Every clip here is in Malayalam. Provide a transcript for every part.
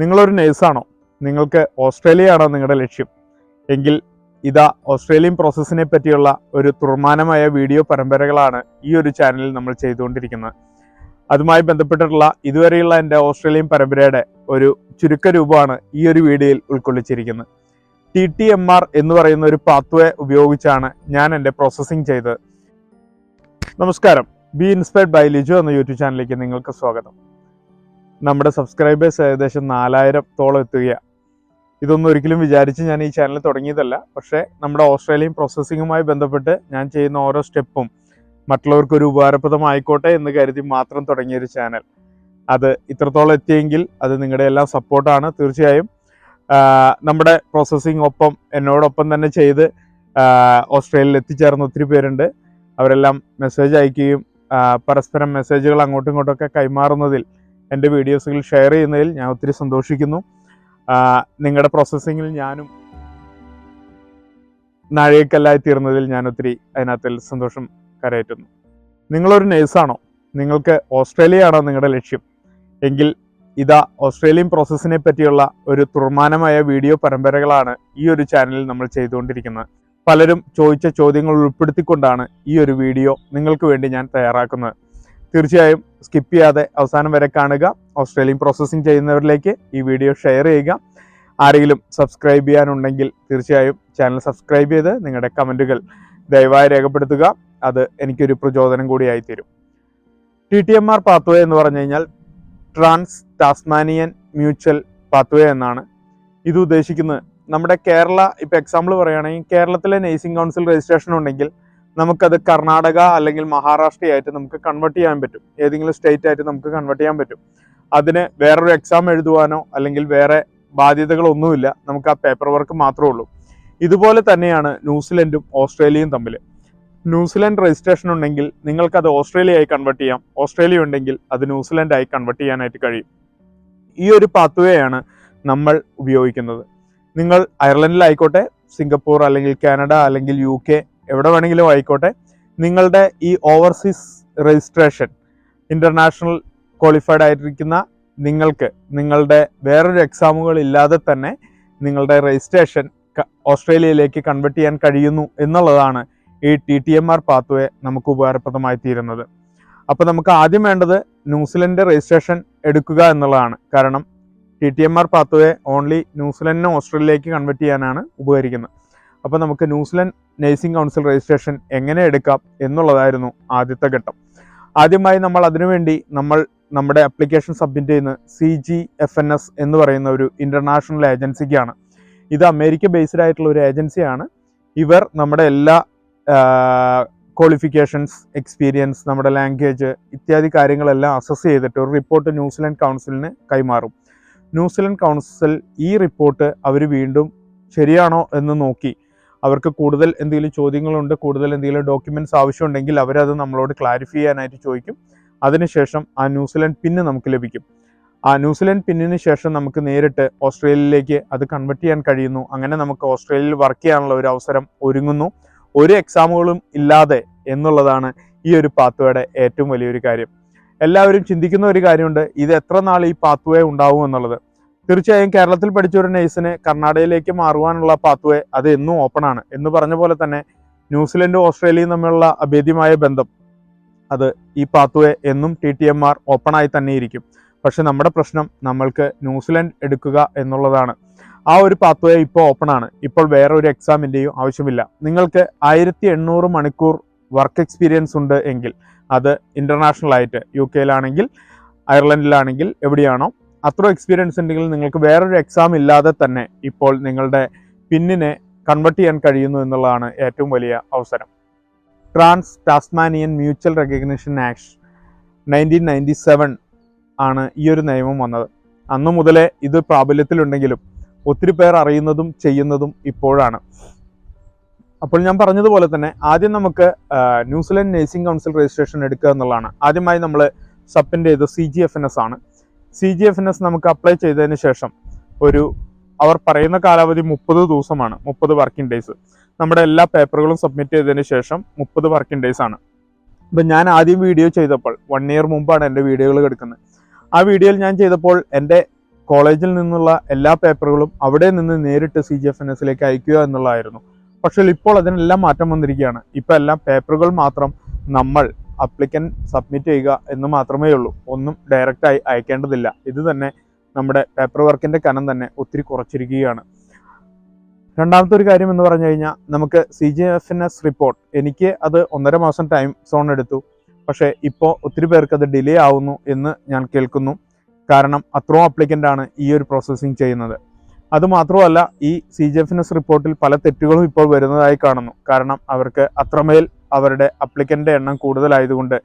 നിങ്ങളൊരു നേഴ്സാണോ? നിങ്ങൾക്ക് ഓസ്ട്രേലിയയാണോ നിങ്ങളുടെ ലക്ഷ്യം? എങ്കിൽ ഇതാ ഓസ്ട്രേലിയൻ പ്രോസസ്സിനെ പറ്റിയുള്ള ഒരു തുർമാനമായ വീഡിയോ പരമ്പരകളാണ് ഈ ഒരു ചാനലിൽ നമ്മൾ ചെയ്തുകൊണ്ടിരിക്കുന്നത്. അതുമായി ബന്ധപ്പെട്ടിട്ടുള്ള ഇതുവരെയുള്ള എന്റെ ഓസ്ട്രേലിയൻ പരമ്പരയുടെ ഒരു ചുരുക്ക രൂപമാണ് ഈ ഒരു വീഡിയോയിൽ ഉൾക്കൊള്ളിച്ചിരിക്കുന്നത്. ടി ടി എം ആർ എന്ന് പറയുന്ന ഒരു പാത്വേ ഉപയോഗിച്ചാണ് ഞാൻ എന്റെ പ്രോസസ്സിംഗ് ചെയ്തത്. നമസ്കാരം. ബി ഇൻസ്പയർഡ് ബൈ ലിജു എന്ന യൂട്യൂബ് ചാനലിലേക്ക് നിങ്ങൾക്ക് സ്വാഗതം. നമ്മുടെ സബ്സ്ക്രൈബേഴ്സ് ഏകദേശം നാലായിരത്തോളം എത്തുകയാണ് ഇതൊന്നും ഒരിക്കലും വിചാരിച്ച് ഞാൻ ഈ ചാനൽ തുടങ്ങിയതല്ല. പക്ഷേ നമ്മുടെ ഓസ്ട്രേലിയൻ പ്രോസസ്സിങ്ങുമായി ബന്ധപ്പെട്ട് ഞാൻ ചെയ്യുന്ന ഓരോ സ്റ്റെപ്പും മറ്റുള്ളവർക്ക് ഒരു ഉപകാരപ്രദമായിക്കോട്ടെ എന്ന് കരുതി മാത്രം തുടങ്ങിയൊരു ചാനൽ അത് ഇത്രത്തോളം എത്തിയെങ്കിൽ അത് നിങ്ങളുടെ എല്ലാം സപ്പോർട്ടാണ് തീർച്ചയായും. നമ്മുടെ പ്രോസസ്സിംഗ് ഒപ്പം എന്നോടൊപ്പം തന്നെ ചെയ്ത് ഓസ്ട്രേലിയയിൽ എത്തിച്ചേർന്ന ഒത്തിരി പേരുണ്ട്. അവരെല്ലാം മെസ്സേജ് അയക്കുകയും പരസ്പരം മെസ്സേജുകൾ അങ്ങോട്ടും ഇങ്ങോട്ടൊക്കെ കൈമാറുന്നതിൽ എന്റെ വീഡിയോസുകൾ ഷെയർ ചെയ്യുന്നതിൽ ഞാൻ ഒത്തിരി സന്തോഷിക്കുന്നു. നിങ്ങളുടെ പ്രോസസ്സിങ്ങിൽ ഞാനും നാഴികക്കല്ലായി തീർന്നതിൽ ഞാൻ ഒത്തിരി അതിനകത്തിൽ സന്തോഷം കരയറ്റുന്നു. നിങ്ങളൊരു നേഴ്സാണോ നിങ്ങൾക്ക് ഓസ്ട്രേലിയയാണോ നിങ്ങളുടെ ലക്ഷ്യം? എങ്കിൽ ഇതാ ഓസ്ട്രേലിയൻ പ്രോസസ്സിനെ പറ്റിയുള്ള ഒരു തുർമാനമായ വീഡിയോ പരമ്പരകളാണ് ഈ ഒരു ചാനലിൽ നമ്മൾ ചെയ്തുകൊണ്ടിരിക്കുന്നത്. പലരും ചോദിച്ച ചോദ്യങ്ങൾ ഉൾപ്പെടുത്തിക്കൊണ്ടാണ് ഈ ഒരു വീഡിയോ നിങ്ങൾക്ക് വേണ്ടി ഞാൻ തയ്യാറാക്കുന്നത്. തീർച്ചയായും സ്കിപ്പ് ചെയ്യാതെ അവസാനം വരെ കാണുക. ഓസ്ട്രേലിയൻ പ്രോസസ്സിംഗ് ചെയ്യുന്നവരിലേക്ക് ഈ വീഡിയോ ഷെയർ ചെയ്യുക. ആരെങ്കിലും സബ്സ്ക്രൈബ് ചെയ്യാനുണ്ടെങ്കിൽ തീർച്ചയായും ചാനൽ സബ്സ്ക്രൈബ് ചെയ്ത് നിങ്ങളുടെ കമന്റുകൾ ദയവായി രേഖപ്പെടുത്തുക. അത് എനിക്കൊരു പ്രചോദനം കൂടിയായി തീരും T T M R pathway എന്ന് പറഞ്ഞു കഴിഞ്ഞാൽ ട്രാൻസ് ടാസ്മാനിയൻ മ്യൂച്വൽ പാത്വേ എന്നാണ്. ഇത് ഉദ്ദേശിക്കുന്നത് നമ്മുടെ കേരള ഇപ്പോൾ എക്സാമ്പിൾ പറയുകയാണെങ്കിൽ കേരളത്തിലെ നേഴ്സിംഗ് കൗൺസിൽ രജിസ്ട്രേഷൻ ഉണ്ടെങ്കിൽ നമുക്കത് കർണാടക അല്ലെങ്കിൽ മഹാരാഷ്ട്രയായിട്ട് നമുക്ക് കൺവേർട്ട് ചെയ്യാൻ പറ്റും. ഏതെങ്കിലും സ്റ്റേറ്റ് ആയിട്ട് നമുക്ക് കൺവേർട്ട് ചെയ്യാൻ പറ്റും. അതിന് വേറൊരു എക്സാം എഴുതുവാനോ അല്ലെങ്കിൽ വേറെ ബാധ്യതകളൊന്നുമില്ല. നമുക്ക് ആ പേപ്പർ വർക്ക് മാത്രമേ ഉള്ളൂ. ഇതുപോലെ തന്നെയാണ് ന്യൂസിലൻഡും ഓസ്ട്രേലിയയും തമ്മിൽ. ന്യൂസിലൻഡ് രജിസ്ട്രേഷൻ ഉണ്ടെങ്കിൽ നിങ്ങൾക്കത് ഓസ്ട്രേലിയയായി കൺവേർട്ട് ചെയ്യാം. ഓസ്ട്രേലിയ ഉണ്ടെങ്കിൽ അത് ന്യൂസിലൻഡായി കൺവേർട്ട് ചെയ്യാനായിട്ട് കഴിയും. ഈ ഒരു പാത്വേയാണ് നമ്മൾ ഉപയോഗിക്കുന്നത്. നിങ്ങൾ അയർലൻഡിലായിക്കോട്ടെ സിംഗപ്പൂർ അല്ലെങ്കിൽ കാനഡ അല്ലെങ്കിൽ യു കെ എവിടെ വേണമെങ്കിലും ആയിക്കോട്ടെ. നിങ്ങളുടെ ഈ ഓവർസീസ് രജിസ്ട്രേഷൻ ഇന്റർനാഷണൽ ക്വാളിഫൈഡ് ആയിരിക്കുന്ന നിങ്ങൾക്ക് നിങ്ങളുടെ വേറൊരു എക്സാമുകൾ ഇല്ലാതെ തന്നെ നിങ്ങളുടെ രജിസ്ട്രേഷൻ ഓസ്ട്രേലിയയിലേക്ക് കൺവേർട്ട് ചെയ്യാൻ കഴിയുന്നു എന്നുള്ളതാണ് ഈ T T M R pathway നമുക്ക് ഉപകാരപ്രദമായി തീരുന്നത്. അപ്പോൾ നമുക്ക് ആദ്യം വേണ്ടത് ന്യൂസിലൻഡ് രജിസ്ട്രേഷൻ എടുക്കുക എന്നുള്ളതാണ്. കാരണം T T M R pathway only ന്യൂസിലൻഡിനെ ഓസ്ട്രേലിയയിലേക്ക് കൺവേർട്ട് ചെയ്യാനാണ് ഉപകരിക്കുന്നത്. അപ്പോൾ നമുക്ക് ന്യൂസിലൻഡ് നേഴ്സിംഗ് കൗൺസിൽ രജിസ്ട്രേഷൻ എങ്ങനെ എടുക്കാം എന്നുള്ളതായിരുന്നു ആദ്യത്തെ ഘട്ടം. ആദ്യമായി നമ്മൾ അതിനുവേണ്ടി നമ്മൾ നമ്മുടെ അപ്ലിക്കേഷൻ സബ്മിറ്റ് ചെയ്യുന്ന C G F N S എന്ന് പറയുന്ന ഒരു ഇന്റർനാഷണൽ ഏജൻസിക്കാണ് ഇത് അമേരിക്ക ബേസ്ഡ് ആയിട്ടുള്ള ഒരു ഏജൻസിയാണ് ഇവർ നമ്മുടെ എല്ലാ ക്വാളിഫിക്കേഷൻസ് എക്സ്പീരിയൻസ് നമ്മുടെ ലാംഗ്വേജ് ഇത്യാദി കാര്യങ്ങളെല്ലാം അസസ് ചെയ്തിട്ട് ഒരു റിപ്പോർട്ട് ന്യൂസിലൻഡ് കൗൺസിലിന് കൈമാറും. ന്യൂസിലൻഡ് കൗൺസിൽ ഈ റിപ്പോർട്ട് അവർ വീണ്ടും ശരിയാണോ എന്ന് നോക്കി അവർക്ക് കൂടുതൽ എന്തെങ്കിലും ചോദ്യങ്ങളുണ്ട് കൂടുതൽ എന്തെങ്കിലും ഡോക്യുമെന്റ്സ് ആവശ്യമുണ്ടെങ്കിൽ അവരത് നമ്മളോട് ക്ലാരിഫൈ ചെയ്യാനായിട്ട് ചോദിക്കും. അതിനുശേഷം ആ ന്യൂസിലൻഡ് പിന്ന് നമുക്ക് ലഭിക്കും. ആ ന്യൂസിലൻഡ് പിന്നിന് ശേഷം നമുക്ക് നേരിട്ട് ഓസ്ട്രേലിയയിലേക്ക് അത് കൺവെർട്ട് ചെയ്യാൻ കഴിയുന്നു. അങ്ങനെ നമുക്ക് ഓസ്ട്രേലിയയിൽ വർക്ക് ചെയ്യാനുള്ള ഒരു അവസരം ഒരുങ്ങുന്നു. ഒരു എക്സാമുകളും ഇല്ലാതെ എന്നുള്ളതാണ് ഈ ഒരു പാത്വേയുടെ ഏറ്റവും വലിയൊരു കാര്യം. എല്ലാവരും ചിന്തിക്കുന്ന ഒരു കാര്യമുണ്ട് ഇത് എത്ര നാൾ ഈ പാത്വേ ഉണ്ടാവും എന്നുള്ളത്? തീർച്ചയായും കേരളത്തിൽ പഠിച്ച ഒരു നേഴ്സിന് കർണാടകയിലേക്ക് മാറുവാനുള്ള പാത്വേ അത് എന്നും ഓപ്പൺ ആണ്. എന്ന് പറഞ്ഞ പോലെ തന്നെ ന്യൂസിലൻഡും ഓസ്ട്രേലിയയും തമ്മിലുള്ള അഭേദ്യമായ ബന്ധം അത് ഈ പാത്വേ എന്നും T T M R open ആയി തന്നെ ഇരിക്കും പക്ഷെ നമ്മുടെ പ്രശ്നം നമ്മൾക്ക് ന്യൂസിലൻഡ് എടുക്കുക എന്നുള്ളതാണ്. ആ ഒരു പാത്വേ ഇപ്പോൾ ഓപ്പൺ ആണ്. ഇപ്പോൾ വേറെ ഒരു എക്സാമിന്റെയും ആവശ്യമില്ല. നിങ്ങൾക്ക് ആയിരത്തി എണ്ണൂറ് മണിക്കൂർ വർക്ക് എക്സ്പീരിയൻസ് ഉണ്ട് എങ്കിൽ അത് ഇന്റർനാഷണൽ ആയിട്ട് യു കെയിലാണെങ്കിൽ അയർലൻഡിലാണെങ്കിൽ എവിടെയാണോ അത്ര എക്സ്പീരിയൻസ് ഉണ്ടെങ്കിൽ നിങ്ങൾക്ക് വേറൊരു എക്സാം ഇല്ലാതെ തന്നെ ഇപ്പോൾ നിങ്ങളുടെ പിന്നിനെ കൺവെർട്ട് ചെയ്യാൻ കഴിയുന്നു എന്നുള്ളതാണ് ഏറ്റവും വലിയ അവസരം. Trans Tasmanian mutual recognition act nineteen ninety seven ആണ് ഈ ഒരു നിയമം വന്നത്. അന്നു മുതലേ ഇത് പ്രാബല്യത്തിലുണ്ടെങ്കിലും ഒത്തിരി പേർ അറിയുന്നതും ചെയ്യുന്നതും ഇപ്പോഴാണ്. അപ്പോൾ ഞാൻ പറഞ്ഞതുപോലെ തന്നെ ആദ്യം നമുക്ക് ന്യൂസിലൻഡ് നേഴ്സിംഗ് കൗൺസിൽ രജിസ്ട്രേഷൻ എടുക്കുക എന്നുള്ളതാണ്. ആദ്യമായി നമ്മൾ സബ്മിറ്റ് ചെയ്ത് C G F N S ആണ്. സി ജി എഫ് എസ് നമുക്ക് അപ്ലൈ ചെയ്തതിന് ശേഷം ഒരു അവർ പറയുന്ന കാലാവധി മുപ്പത് ദിവസമാണ് മുപ്പത് വർക്കിംഗ് ഡേയ്സ് നമ്മുടെ എല്ലാ പേപ്പറുകളും സബ്മിറ്റ് ചെയ്തതിന് ശേഷം മുപ്പത് വർക്കിംഗ് ഡേയ്സ് ആണ്. ഇപ്പം ഞാൻ ആദ്യം വീഡിയോ ചെയ്തപ്പോൾ വൺ ഇയർ മുമ്പാണ് എന്റെ വീഡിയോകൾ എടുക്കുന്നത്. ആ വീഡിയോയിൽ ഞാൻ ചെയ്തപ്പോൾ എന്റെ കോളേജിൽ നിന്നുള്ള എല്ലാ പേപ്പറുകളും അവിടെ നിന്ന് നേരിട്ട് സി ജി എഫ് എൻ എസിലേക്ക് അയക്കുക എന്നുള്ളതായിരുന്നു. പക്ഷേ ഇപ്പോൾ അതിനെല്ലാം മാറ്റം വന്നിരിക്കുകയാണ്. ഇപ്പം എല്ലാം പേപ്പറുകൾ മാത്രം നമ്മൾ അപ്ലിക്കൻ സബ്മിറ്റ് ചെയ്യുക എന്ന് മാത്രമേ ഉള്ളൂ. ഒന്നും ഡയറക്റ്റായി അയക്കേണ്ടതില്ല. ഇത് തന്നെ നമ്മുടെ പേപ്പർ വർക്കിന്റെ കനം തന്നെ ഒത്തിരി കുറച്ചിരിക്കുകയാണ്. രണ്ടാമത്തെ ഒരു കാര്യം എന്ന് പറഞ്ഞു കഴിഞ്ഞാൽ നമുക്ക് C G F N S report എനിക്ക് അത് ഒന്നര മാസം ടൈം സോൺ എടുത്തു. പക്ഷേ ഇപ്പോൾ ഒത്തിരി പേർക്ക് അത് ഡിലേ ആവുന്നു എന്ന് ഞാൻ കേൾക്കുന്നു. കാരണം അത്രയും അപ്ലിക്കന്റ് ആണ് ഈ ഒരു പ്രോസസ്സിങ് ചെയ്യുന്നത്. അതുമാത്രമല്ല ഈ C G F N S റിപ്പോർട്ടിൽ പല തെറ്റുകളും ഇപ്പോൾ വരുന്നതായി കാണുന്നു. കാരണം അവർക്ക് അത്രമേൽ അവരുടെ അപ്ലിക്കന്റെ എണ്ണം കൂടുതലായതുകൊണ്ട്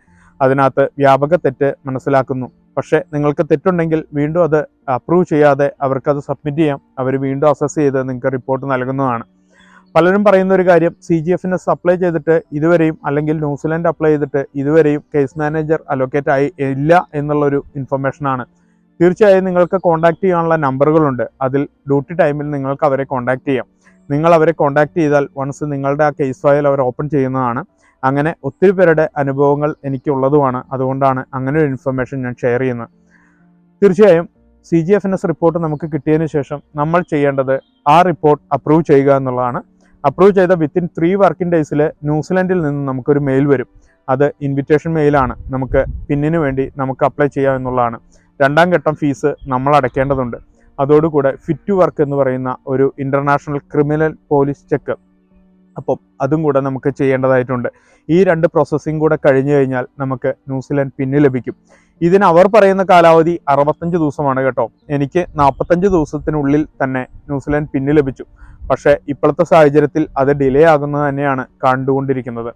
അതിനകത്ത് വ്യാപക തെറ്റ് മനസ്സിലാക്കുന്നു. പക്ഷേ നിങ്ങൾക്ക് തെറ്റുണ്ടെങ്കിൽ വീണ്ടും അത് അപ്രൂവ് ചെയ്യാതെ അവർക്കത് സബ്മിറ്റ് ചെയ്യാം. അവർ വീണ്ടും അസസ് ചെയ്ത് നിങ്ങൾക്ക് റിപ്പോർട്ട് നൽകുന്നതാണ്. പലരും പറയുന്ന ഒരു കാര്യം സി ജി എഫിന് സപ്ലൈ ചെയ്തിട്ട് ഇതുവരെയും അല്ലെങ്കിൽ ന്യൂസിലാൻഡ് അപ്ലൈ ചെയ്തിട്ട് ഇതുവരെയും കേസ് മാനേജർ അലോക്കേറ്റ് ആയി ഇല്ല എന്നുള്ളൊരു ഇൻഫർമേഷനാണ് തീർച്ചയായും നിങ്ങൾക്ക് കോൺടാക്ട് ചെയ്യാനുള്ള നമ്പറുകളുണ്ട് അതിൽ ഡ്യൂട്ടി ടൈമിൽ നിങ്ങൾക്ക് അവരെ കോൺടാക്ട് ചെയ്യാം. നിങ്ങൾ അവരെ കോൺടാക്ട് ചെയ്താൽ വൺസ് നിങ്ങളുടെ ആ കേസ് ഫയൽ അവർ ഓപ്പൺ ചെയ്യുന്നതാണ്. അങ്ങനെ ഒത്തിരി പേരുടെ അനുഭവങ്ങൾ എനിക്കുള്ളതുമാണ്. അതുകൊണ്ടാണ് അങ്ങനെ ഒരു ഇൻഫർമേഷൻ ഞാൻ ഷെയർ ചെയ്യുന്നത്. തീർച്ചയായും C G F N S report നമുക്ക് കിട്ടിയതിന് ശേഷം നമ്മൾ ചെയ്യേണ്ടത് ആ റിപ്പോർട്ട് അപ്രൂവ് ചെയ്യുക എന്നുള്ളതാണ്. അപ്രൂവ് ചെയ്ത വിത്തിൻ ത്രീ വർക്കിംഗ് ഡേയ്സിൽ ന്യൂസിലൻഡിൽ നിന്ന് നമുക്കൊരു മെയിൽ വരും. അത് ഇൻവിറ്റേഷൻ മെയിലാണ് നമുക്ക് പിന്നിന് വേണ്ടി നമുക്ക് അപ്ലൈ ചെയ്യാം എന്നുള്ളതാണ്. രണ്ടാം ഘട്ടം ഫീസ് നമ്മൾ അടയ്ക്കേണ്ടതുണ്ട്. അതോടുകൂടെ ഫിറ്റ് വർക്ക് എന്ന് പറയുന്ന ഒരു ഇന്റർനാഷണൽ ക്രിമിനൽ പോലീസ് ചെക്ക് അപ്പം അതും കൂടെ നമുക്ക് ചെയ്യേണ്ടതായിട്ടുണ്ട്. ഈ രണ്ട് പ്രോസസ്സിംഗ് കൂടെ കഴിഞ്ഞു കഴിഞ്ഞാൽ നമുക്ക് ന്യൂസിലാൻഡ് പിന്നെ ലഭിക്കും. ഇതിന് അവർ പറയുന്ന കാലാവധി അറുപത്തഞ്ച് ദിവസമാണ് കേട്ടോ. എനിക്ക് നാൽപ്പത്തഞ്ച് ദിവസത്തിനുള്ളിൽ തന്നെ ന്യൂസിലാൻഡ് പിന്നെ ലഭിച്ചു. പക്ഷേ ഇപ്പോഴത്തെ സാഹചര്യത്തിൽ അത് ഡിലേ ആകുന്നത് തന്നെയാണ് കണ്ടുകൊണ്ടിരിക്കുന്നത്.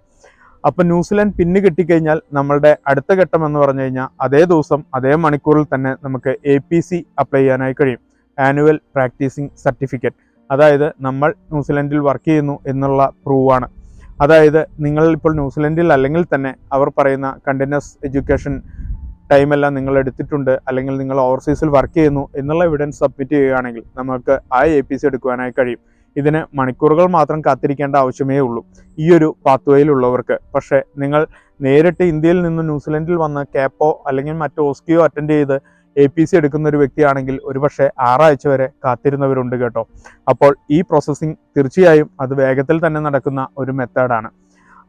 അപ്പം ന്യൂസിലാൻഡ് പിന്ന് കിട്ടിക്കഴിഞ്ഞാൽ നമ്മളുടെ അടുത്ത ഘട്ടം എന്ന് പറഞ്ഞു കഴിഞ്ഞാൽ അതേ ദിവസം അതേ മണിക്കൂറിൽ തന്നെ നമുക്ക് എ പി സി അപ്ലൈ ചെയ്യാനായി കഴിയും. ആനുവൽ പ്രാക്ടീസിങ് സർട്ടിഫിക്കറ്റ് അതായത് നമ്മൾ ന്യൂസിലൻഡിൽ വർക്ക് ചെയ്യുന്നു എന്നുള്ള പ്രൂവാണ് അതായത് നിങ്ങൾ ഇപ്പോൾ ന്യൂസിലൻഡിൽ അല്ലെങ്കിൽ തന്നെ അവർ പറയുന്ന കണ്ടിന്യൂസ് എഡ്യൂക്കേഷൻ ടൈമെല്ലാം നിങ്ങൾ എടുത്തിട്ടുണ്ട് അല്ലെങ്കിൽ നിങ്ങൾ ഓവർസീസിൽ വർക്ക് ചെയ്യുന്നു എന്നുള്ള എവിഡൻസ് സബ്മിറ്റ് ചെയ്യുകയാണെങ്കിൽ നമുക്ക് ആ എ പി സി എടുക്കുവാനായി കഴിയും. ഇതിന് മണിക്കൂറുകൾ മാത്രം കാത്തിരിക്കേണ്ട ആവശ്യമേ ഉള്ളൂ. ഈ ഒരു പാത്വേയിലുള്ളവർക്ക്. പക്ഷേ നിങ്ങൾ നേരിട്ട് ഇന്ത്യയിൽ നിന്ന് ന്യൂസിലൻഡിൽ വന്ന് കാപ്പോ അല്ലെങ്കിൽ മറ്റു ഓസ്കിയോ അറ്റൻഡ് ചെയ്ത് എ പി സി എടുക്കുന്ന ഒരു വ്യക്തിയാണെങ്കിൽ ഒരുപക്ഷെ ആറാഴ്ച വരെ കാത്തിരുന്നവരുണ്ട് കേട്ടോ. അപ്പോൾ ഈ പ്രോസസ്സിംഗ് തീർച്ചയായും അത് വേഗത്തിൽ തന്നെ നടക്കുന്ന ഒരു മെത്തേഡാണ്.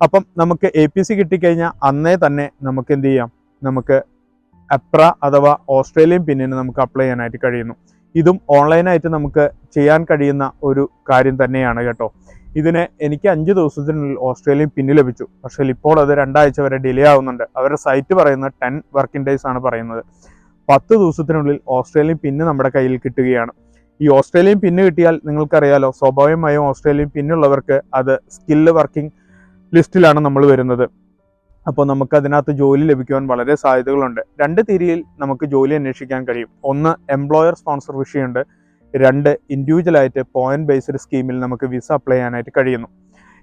അപ്പം നമുക്ക് എ പി സി കിട്ടിക്കഴിഞ്ഞാൽ അന്നേ തന്നെ നമുക്ക് എന്ത് ചെയ്യാം? നമുക്ക് അപ്ര അഥവാ ഓസ്ട്രേലിയൻ പിന്നിന് നമുക്ക് അപ്ലൈ ചെയ്യാനായിട്ട് കഴിയുന്നു. ഇതും ഓൺലൈനായിട്ട് നമുക്ക് ചെയ്യാൻ കഴിയുന്ന ഒരു കാര്യം തന്നെയാണ് കേട്ടോ. ഇതിന് എനിക്ക് അഞ്ച് ദിവസത്തിനുള്ളിൽ ഓസ്ട്രേലിയൻ പിന്ന് ലഭിച്ചു. പക്ഷേ ഇപ്പോൾ അത് രണ്ടാഴ്ച വരെ ഡിലേ ആവുന്നുണ്ട്. അവരുടെ സൈറ്റ് പറയുന്നത് ടെൻ വർക്കിംഗ് ഡേയ്സ് ആണ് പറയുന്നത്. പത്ത് ദിവസത്തിനുള്ളിൽ ഓസ്ട്രേലിയൻ പിന്ന് നമ്മുടെ കയ്യിൽ കിട്ടുകയാണ്. ഈ ഓസ്ട്രേലിയൻ പിന്ന് കിട്ടിയാൽ നിങ്ങൾക്കറിയാലോ സ്വാഭാവികമായും ഓസ്ട്രേലിയൻ പിന്നുള്ളവർക്ക് അത് സ്കില്ല് വർക്കിംഗ് ലിസ്റ്റിലാണ് നമ്മൾ വരുന്നത്. അപ്പോൾ നമുക്ക് അതിനകത്ത് ജോലി ലഭിക്കുവാൻ വളരെ സാധ്യതകളുണ്ട്. രണ്ട് തിരിയിൽ നമുക്ക് ജോലി അന്വേഷിക്കാൻ കഴിയും. ഒന്ന് എംപ്ലോയർ സ്പോൺസർ വിഷയമുണ്ട് രണ്ട് ഇൻഡിവിജ്വലായിട്ട് പോയിന്റ് ബേസ്ഡ് സ്കീമിൽ നമുക്ക് വിസ അപ്ലൈ ചെയ്യാനായിട്ട് കഴിയുന്നു.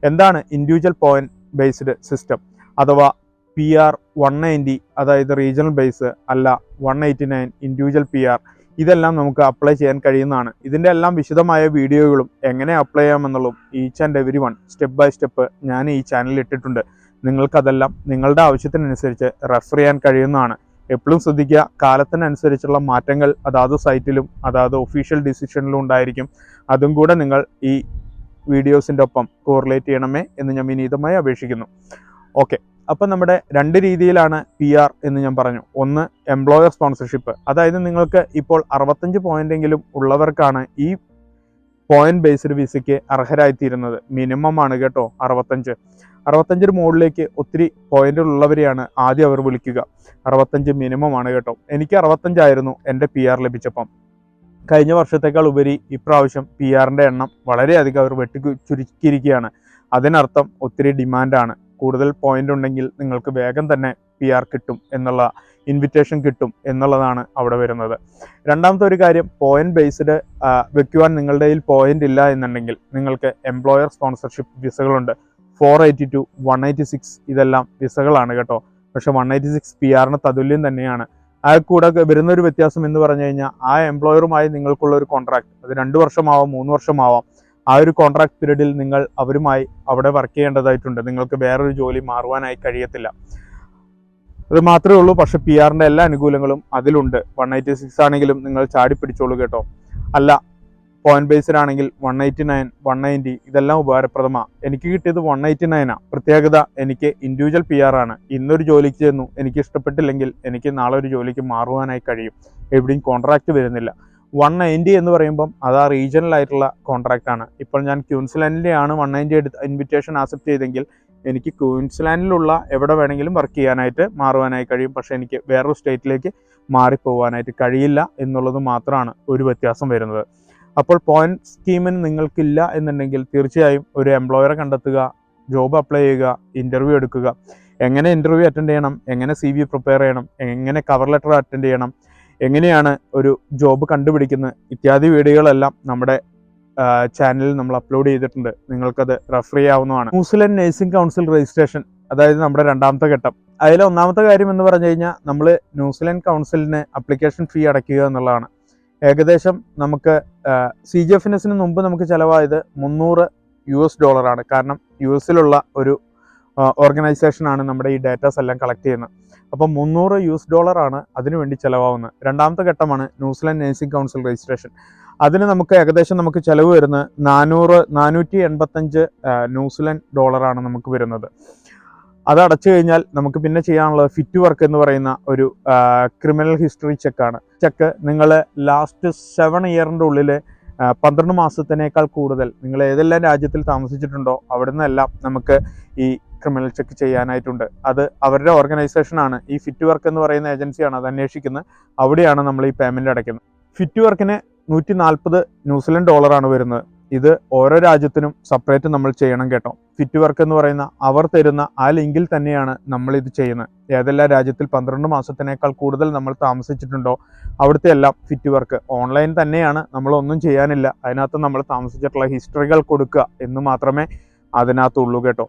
എന്താണ് ഇൻഡിവിജ്വൽ പോയിന്റ് ബേസ്ഡ് സിസ്റ്റം അഥവാ പി ആർ വൺ നയന്റി അതായത് റീജിയണൽ ബേസ് അല്ല one eighty nine individual P R ഇതെല്ലാം നമുക്ക് അപ്ലൈ ചെയ്യാൻ കഴിയുന്നതാണ്. ഇതിന്റെ എല്ലാം വിശദമായ വീഡിയോകളും എങ്ങനെ apply ചെയ്യാമെന്നുള്ളതും each and every one step by step ഞാൻ ഈ ചാനലിൽ ഇട്ടിട്ടുണ്ട്. നിങ്ങൾക്കതെല്ലാം നിങ്ങളുടെ ആവശ്യത്തിനനുസരിച്ച് റെഫർ ചെയ്യാൻ കഴിയുന്നതാണ്. എപ്പോഴും ശ്രദ്ധിക്കുക കാലത്തിനനുസരിച്ചുള്ള മാറ്റങ്ങൾ അതാത് സൈറ്റിലും അതാത് ഒഫീഷ്യൽ ഡിസിഷനിലും ഉണ്ടായിരിക്കും. അതും കൂടെ നിങ്ങൾ ഈ വീഡിയോസിന്റെ ഒപ്പം കോറിലേറ്റ് ചെയ്യണമേ എന്ന് ഞാൻ വിനീതമായി അപേക്ഷിക്കുന്നു. ഓക്കെ അപ്പം നമ്മുടെ രണ്ട് രീതിയിലാണ് പി ആർ എന്ന് ഞാൻ പറഞ്ഞു. ഒന്ന് എംപ്ലോയർ സ്പോൺസർഷിപ്പ് അതായത് നിങ്ങൾക്ക് ഇപ്പോൾ അറുപത്തഞ്ച് പോയിന്റെങ്കിലും ഉള്ളവർക്കാണ് ഈ പോയിന്റ് ബേസ്ഡ് വിസയ്ക്ക് അർഹരായിത്തീരുന്നത്. മിനിമം ആണ് കേട്ടോ അറുപത്തഞ്ച്. അറുപത്തഞ്ചിന് മുകളിലേക്ക് ഒത്തിരി പോയിന്റുള്ളവരെയാണ് ആദ്യം അവർ വിളിക്കുക. അറുപത്തഞ്ച് മിനിമം ആണ് കേട്ടോ. എനിക്ക് അറുപത്തഞ്ചായിരുന്നു എന്റെ പി ആർ ലഭിച്ചപ്പം. കഴിഞ്ഞ വർഷത്തേക്കാൾ ഉപരി ഇപ്രാവശ്യം പി ആറിന്റെ എണ്ണം വളരെയധികം അവർ വെട്ടി ചുരുക്കിയിരിക്കുകയാണ്. അതിനർത്ഥം ഒത്തിരി ഡിമാൻഡാണ് കൂടുതൽ പോയിന്റ് ഉണ്ടെങ്കിൽ നിങ്ങൾക്ക് വേഗം തന്നെ പി ആർ കിട്ടും എന്നുള്ള ഇൻവിറ്റേഷൻ കിട്ടും എന്നുള്ളതാണ് അവിടെ വരുന്നത്. രണ്ടാമത്തെ ഒരു കാര്യം പോയിന്റ് ബേസ്ഡ് വെക്കുവാൻ നിങ്ങളുടെ കയ്യിൽ പോയിന്റ് ഇല്ല എന്നുണ്ടെങ്കിൽ നിങ്ങൾക്ക് employer sponsorship വിസകളുണ്ട് four eighty two one eighty six ഇതെല്ലാം വിസകളാണ് കേട്ടോ. പക്ഷെ വൺ എയ്റ്റി സിക്സ് പി ആറിന് തതുല്യം തന്നെയാണ്. ആ കൂടെ വരുന്ന ഒരു വ്യത്യാസം എന്ന് പറഞ്ഞു കഴിഞ്ഞാൽ ആ എംപ്ലോയറുമായി നിങ്ങൾക്കുള്ള ഒരു കോൺട്രാക്ട് അത് രണ്ട് വർഷമാവാം മൂന്ന് വർഷമാവാം ആ ഒരു കോൺട്രാക്ട് പീരീഡിൽ നിങ്ങൾ അവരുമായി അവിടെ വർക്ക് ചെയ്യേണ്ടതായിട്ടുണ്ട്. നിങ്ങൾക്ക് വേറൊരു ജോലി മാറുവാനായി കഴിയത്തില്ല. അത് മാത്രമേ ഉള്ളൂ. പക്ഷെ പി ആറിന്റെ എല്ലാ അനുകൂലങ്ങളും അതിലുണ്ട്. വൺ എയ്റ്റി സിക്സ് ആണെങ്കിലും നിങ്ങൾ ചാടി പിടിച്ചോളൂ കേട്ടോ. അല്ല പോയിന്റ് ബേസ്ഡ് ആണെങ്കിൽ one eighty nine one ninety ഇതെല്ലാം ഉപകാരപ്രദമാണ് എനിക്ക് കിട്ടിയത് വൺ എയ്റ്റി നയനാണ് പ്രത്യേകത എനിക്ക് ഇൻഡിവിജ്വൽ പി ആർ ആണ്. ഇന്നൊരു ജോലിക്ക് ചെന്നു എനിക്ക് ഇഷ്ടപ്പെട്ടില്ലെങ്കിൽ എനിക്ക് നാളെ ഒരു ജോലിക്ക് മാറുവാനായി കഴിയും. എവിടെയും കോൺട്രാക്ട് വരുന്നില്ല. വൺ നയന്റി എന്ന് പറയുമ്പം അത് ആ റീജിയണൽ ആയിട്ടുള്ള കോൺട്രാക്ട് ആണ്. ഇപ്പോൾ ഞാൻ ക്യൂൻസ്ലാൻഡിന്റെ ആണ് വൺ നയന്റി എടുത്ത് ഇൻവിറ്റേഷൻ ആക്സെപ്റ്റ് ചെയ്തെങ്കിൽ എനിക്ക് ക്യൂൻസ്ലാൻഡിലുള്ള എവിടെ വേണമെങ്കിലും വർക്ക് ചെയ്യാനായിട്ട് മാറുവാനായി കഴിയും. പക്ഷേ എനിക്ക് വേറൊരു സ്റ്റേറ്റിലേക്ക് മാറിപ്പോവാനായിട്ട് കഴിയില്ല എന്നുള്ളത് മാത്രമാണ് ഒരു വ്യത്യാസം വരുന്നത്. അപ്പോൾ പോയിന്റ് സ്കീമിന് നിങ്ങൾക്കില്ല എന്നുണ്ടെങ്കിൽ തീർച്ചയായും ഒരു എംപ്ലോയറെ കണ്ടെത്തുക ജോബ് അപ്ലൈ ചെയ്യുക ഇന്റർവ്യൂ എടുക്കുക. എങ്ങനെ ഇന്റർവ്യൂ അറ്റൻഡ് ചെയ്യണം എങ്ങനെ സി വി പ്രിപ്പയർ ചെയ്യണം എങ്ങനെ കവർ ലെറ്റർ അറ്റൻഡ് ചെയ്യണം എങ്ങനെയാണ് ഒരു ജോബ് കണ്ടുപിടിക്കുന്നത് ഇത്യാദി വീഡിയോകളെല്ലാം നമ്മുടെ ചാനലിൽ നമ്മൾ അപ്ലോഡ് ചെയ്തിട്ടുണ്ട്. നിങ്ങൾക്കത് റെഫർ ചെയ്യാവുന്നതാണ്. ന്യൂസിലൻഡ് നേഴ്സിംഗ് കൗൺസിൽ രജിസ്ട്രേഷൻ അതായത് നമ്മുടെ രണ്ടാമത്തെ ഘട്ടം. അതിലെ ഒന്നാമത്തെ കാര്യം എന്ന് പറഞ്ഞു കഴിഞ്ഞാൽ നമ്മൾ ന്യൂസിലൻഡ് കൗൺസിലിന് അപ്ലിക്കേഷൻ ഫീ അടയ്ക്കുക എന്നുള്ളതാണ്. ഏകദേശം നമുക്ക് സി ജി എഫ് എസിന് മുമ്പ് നമുക്ക് ചിലവായത് മുന്നൂറ് യു എസ് ഡോളറാണ്. കാരണം യു എസിലുള്ള ഒരു ഓർഗനൈസേഷനാണ് നമ്മുടെ ഈ ഡാറ്റാസ് എല്ലാം കളക്ട് ചെയ്യുന്നത്. അപ്പം മുന്നൂറ് യു എസ് ഡോളറാണ് അതിനുവേണ്ടി ചിലവാകുന്നത്. രണ്ടാമത്തെ ഘട്ടമാണ് ന്യൂസിലാൻഡ് നേഴ്സിംഗ് കൗൺസിൽ രജിസ്ട്രേഷൻ. അതിന് നമുക്ക് ഏകദേശം നമുക്ക് ചിലവ് വരുന്നത് നാനൂറ് നാനൂറ്റി എൺപത്തഞ്ച് ന്യൂസിലൻഡ് ഡോളറാണ് നമുക്ക് വരുന്നത്. അത് അടച്ചു കഴിഞ്ഞാൽ നമുക്ക് പിന്നെ ചെയ്യാനുള്ളത് ഫിറ്റ് വർക്ക് എന്ന് പറയുന്ന ഒരു ക്രിമിനൽ ഹിസ്റ്ററി ചെക്കാണ് ചെക്ക് നിങ്ങൾ ലാസ്റ്റ് സെവൻ ഇയറിന്റെ ഉള്ളിൽ പന്ത്രണ്ട് മാസത്തിനേക്കാൾ കൂടുതൽ നിങ്ങൾ ഏതെല്ലാം രാജ്യത്തിൽ താമസിച്ചിട്ടുണ്ടോ അവിടെ നിന്നെല്ലാം നമുക്ക് ഈ ക്രിമിനൽ ചെക്ക് ചെയ്യാനായിട്ടുണ്ട്. അത് അവരുടെ ഓർഗനൈസേഷനാണ് ഈ ഫിറ്റ് വർക്ക് എന്ന് പറയുന്ന ഏജൻസിയാണ് അത് അന്വേഷിക്കുന്നത്. അവിടെയാണ് നമ്മൾ ഈ പേയ്മെന്റ് അടയ്ക്കുന്നത്. ഫിറ്റ് വർക്കിന് നൂറ്റി നാൽപ്പത് ന്യൂസിലൻഡ് ഡോളറാണ് വരുന്നത്. ഇത് ഓരോ രാജ്യത്തിനും സെപ്പറേറ്റ് നമ്മൾ ചെയ്യണം കേട്ടോ. ഫിറ്റ് വർക്ക് എന്ന് പറയുന്ന അവർ തരുന്ന ആ ലിങ്കിൽ തന്നെയാണ് നമ്മൾ ഇത് ചെയ്യുന്നത്. ഏതെല്ലാം രാജ്യത്തിൽ പന്ത്രണ്ട് മാസത്തിനേക്കാൾ കൂടുതൽ നമ്മൾ താമസിച്ചിട്ടുണ്ടോ അവിടുത്തെ എല്ലാം ഫിറ്റ് വർക്ക് ഓൺലൈൻ തന്നെയാണ് നമ്മളൊന്നും ചെയ്യാനില്ല. അതിനകത്ത് നമ്മൾ താമസിച്ചിട്ടുള്ള ഹിസ്റ്ററികൾ കൊടുക്കുക എന്ന് മാത്രമേ അതിനകത്തുള്ളൂ കേട്ടോ.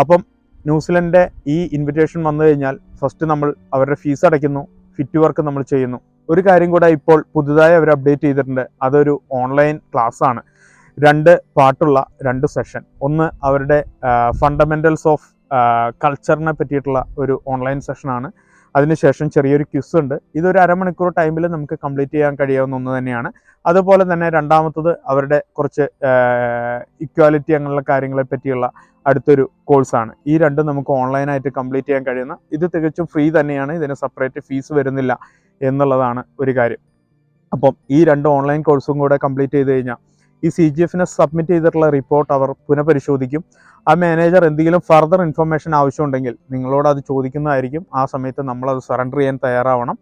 അപ്പം ന്യൂസിലൻഡിന്റെ ഈ ഇൻവിറ്റേഷൻ വന്നു കഴിഞ്ഞാൽ ഫസ്റ്റ് നമ്മൾ അവരുടെ ഫീസ് അടയ്ക്കുന്നു ഫിറ്റ് വർക്ക് നമ്മൾ ചെയ്യുന്നു. ഒരു കാര്യം കൂടെ ഇപ്പോൾ പുതുതായി അവർ അപ്ഡേറ്റ് ചെയ്തിട്ടുണ്ട്. അതൊരു ഓൺലൈൻ ക്ലാസ് ആണ്. രണ്ട് പാട്ടുള്ള രണ്ട് സെഷൻ ഒന്ന് അവരുടെ ഫണ്ടമെന്റൽസ് ഓഫ് കൾച്ചറിനെ പറ്റിയിട്ടുള്ള ഒരു ഓൺലൈൻ സെഷനാണ് അതിനുശേഷം ചെറിയൊരു ക്വിസ് ഉണ്ട്. ഇതൊരു അരമണിക്കൂർ ടൈമിൽ നമുക്ക് കംപ്ലീറ്റ് ചെയ്യാൻ കഴിയാവുന്ന ഒന്ന് തന്നെയാണ്. അതുപോലെ തന്നെ രണ്ടാമത്തത് അവരുടെ കുറച്ച് ഇക്വാലിറ്റി അങ്ങനെയുള്ള കാര്യങ്ങളെ പറ്റിയുള്ള അടുത്തൊരു കോഴ്സാണ് ഈ രണ്ടും നമുക്ക് ഓൺലൈനായിട്ട് കംപ്ലീറ്റ് ചെയ്യാൻ കഴിയുന്ന ഇത് തികച്ചും ഫ്രീ തന്നെയാണ്. ഇതിന് സെപ്പറേറ്റ് ഫീസ് വരുന്നില്ല എന്നുള്ളതാണ് ഒരു കാര്യം. അപ്പം ഈ രണ്ട് ഓൺലൈൻ കോഴ്സും കൂടെ കംപ്ലീറ്റ് ചെയ്ത് കഴിഞ്ഞാൽ ഈ സി ജി എഫിനെ സബ്മിറ്റ് ചെയ്തിട്ടുള്ള റിപ്പോർട്ട് അവർ പുനഃപരിശോധിക്കും. ആ മാനേജർ എന്തെങ്കിലും ഫർദർ ഇൻഫർമേഷൻ ആവശ്യമുണ്ടെങ്കിൽ നിങ്ങളോട് അത് ചോദിക്കുന്നതായിരിക്കും. ആ സമയത്ത് നമ്മളത് സറണ്ടർ ചെയ്യാൻ തയ്യാറാവണം.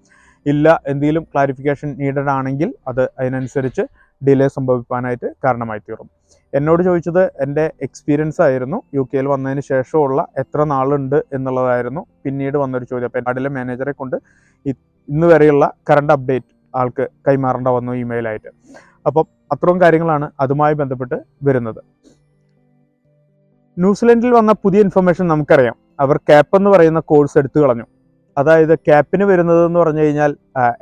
ഇല്ല എന്തെങ്കിലും ക്ലാരിഫിക്കേഷൻ നീഡഡ് ആണെങ്കിൽ അത് അതിനനുസരിച്ച് ഡിലേ സംഭവിക്കാനായിട്ട് കാരണമായി തീർന്നു എന്നോട് ചോദിച്ചത് എന്റെ എക്സ്പീരിയൻസ് ആയിരുന്നു. യു കെയിൽ വന്നതിന് ശേഷമുള്ള എത്ര നാളുണ്ട് എന്നുള്ളതായിരുന്നു പിന്നീട് വന്നൊരു ചോദ്യം. അപ്പം നാട്ടിലെ മാനേജറെ കൊണ്ട് ഇന്ന് വരെയുള്ള കറണ്ട് അപ്ഡേറ്റ് ആൾക്ക് കൈമാറേണ്ട വന്നു ഇമെയിലായിട്ട് അപ്പം അത്രയും കാര്യങ്ങളാണ് അതുമായി ബന്ധപ്പെട്ട് വരുന്നത്. ന്യൂസിലൻഡിൽ വന്ന പുതിയ ഇൻഫർമേഷൻ നമുക്കറിയാം. അവർ ക്യാപ്പ് എന്ന് പറയുന്ന കോഴ്സ് എടുത്തു കളഞ്ഞു. അതായത് ക്യാപ്പിന് വരുന്നത് എന്ന് പറഞ്ഞു കഴിഞ്ഞാൽ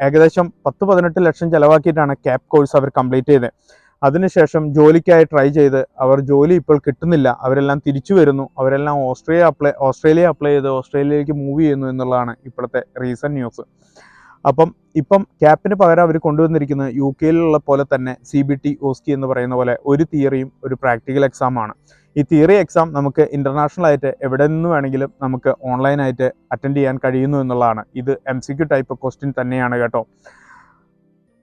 ഏകദേശം പത്ത് പതിനെട്ട് ലക്ഷം ചിലവാക്കിയിട്ടാണ് ക്യാപ്പ് കോഴ്സ് അവർ കംപ്ലീറ്റ് ചെയ്തത്. അതിനുശേഷം ജോലിക്കായി ട്രൈ ചെയ്ത് അവർ ജോലി ഇപ്പോൾ കിട്ടുന്നില്ല. അവരെല്ലാം തിരിച്ചു വരുന്നു. അവരെല്ലാം ഓസ്ട്രേലിയ അപ്ലൈ ഓസ്ട്രേലിയ അപ്ലൈ ചെയ്ത് ഓസ്ട്രേലിയയിലേക്ക് മൂവ് ചെയ്യുന്നു എന്നുള്ളതാണ് ഇപ്പോഴത്തെ റീസെന്റ് ന്യൂസ് അപ്പം ഇപ്പം ക്യാപ്പിന് പകരം അവർ കൊണ്ടുവന്നിരിക്കുന്നത് യു കെയിലുള്ള പോലെ തന്നെ സി ബി ടി ഓസ്കി എന്ന് പറയുന്ന പോലെ ഒരു തിയറിയും ഒരു പ്രാക്ടിക്കൽ എക്സാമാണ് ഈ തിയറി എക്സാം നമുക്ക് ഇന്റർനാഷണൽ ആയിട്ട് എവിടെ നിന്ന് വേണമെങ്കിലും നമുക്ക് ഓൺലൈനായിട്ട് അറ്റൻഡ് ചെയ്യാൻ കഴിയുന്നു എന്നുള്ളതാണ്. ഇത് M C Q type question തന്നെയാണ് കേട്ടോ.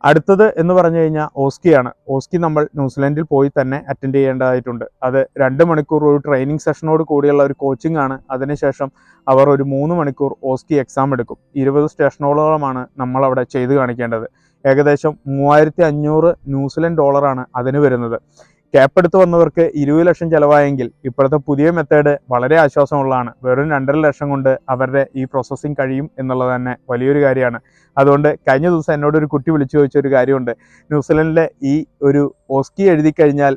അടുത്തത് എന്ന് പറഞ്ഞു കഴിഞ്ഞാൽ ഓസ്കിയാണ്. ഓസ്കി നമ്മൾ ന്യൂസിലൻഡിൽ പോയി തന്നെ അറ്റൻഡ് ചെയ്യേണ്ടതായിട്ടുണ്ട്. അത് രണ്ട് മണിക്കൂർ ഒരു ട്രെയിനിങ് സെഷനോട് കൂടിയുള്ള ഒരു കോച്ചിങ് ആണ്. അതിനുശേഷം അവർ ഒരു മൂന്ന് മണിക്കൂർ ഓസ്കി എക്സാം എടുക്കും. ഇരുപത് സ്റ്റേഷനോളമാണ് നമ്മൾ അവിടെ ചെയ്ത് കാണിക്കേണ്ടത്. ഏകദേശം മൂവായിരത്തി അഞ്ഞൂറ് ന്യൂസിലൻഡ് ഡോളറാണ് അതിന് വരുന്നത്. ക്യാപ്പ് എടുത്ത് വന്നവർക്ക് ഇരുപത് ലക്ഷം ചിലവായെങ്കിൽ ഇപ്പോഴത്തെ പുതിയ മെത്തേഡ് വളരെ ആശ്വാസമുള്ളതാണ്. വെറും രണ്ടര ലക്ഷം കൊണ്ട് അവരുടെ ഈ പ്രോസസ്സിങ് കഴിയും എന്നുള്ളത് തന്നെ വലിയൊരു കാര്യമാണ്. അതുകൊണ്ട് കഴിഞ്ഞ ദിവസം എന്നോട് ഒരു കുട്ടി വിളിച്ചു ചോദിച്ച ഒരു കാര്യമുണ്ട്. ന്യൂസിലൻഡിലെ ഈ ഒരു ഓസ്കി എഴുതി കഴിഞ്ഞാൽ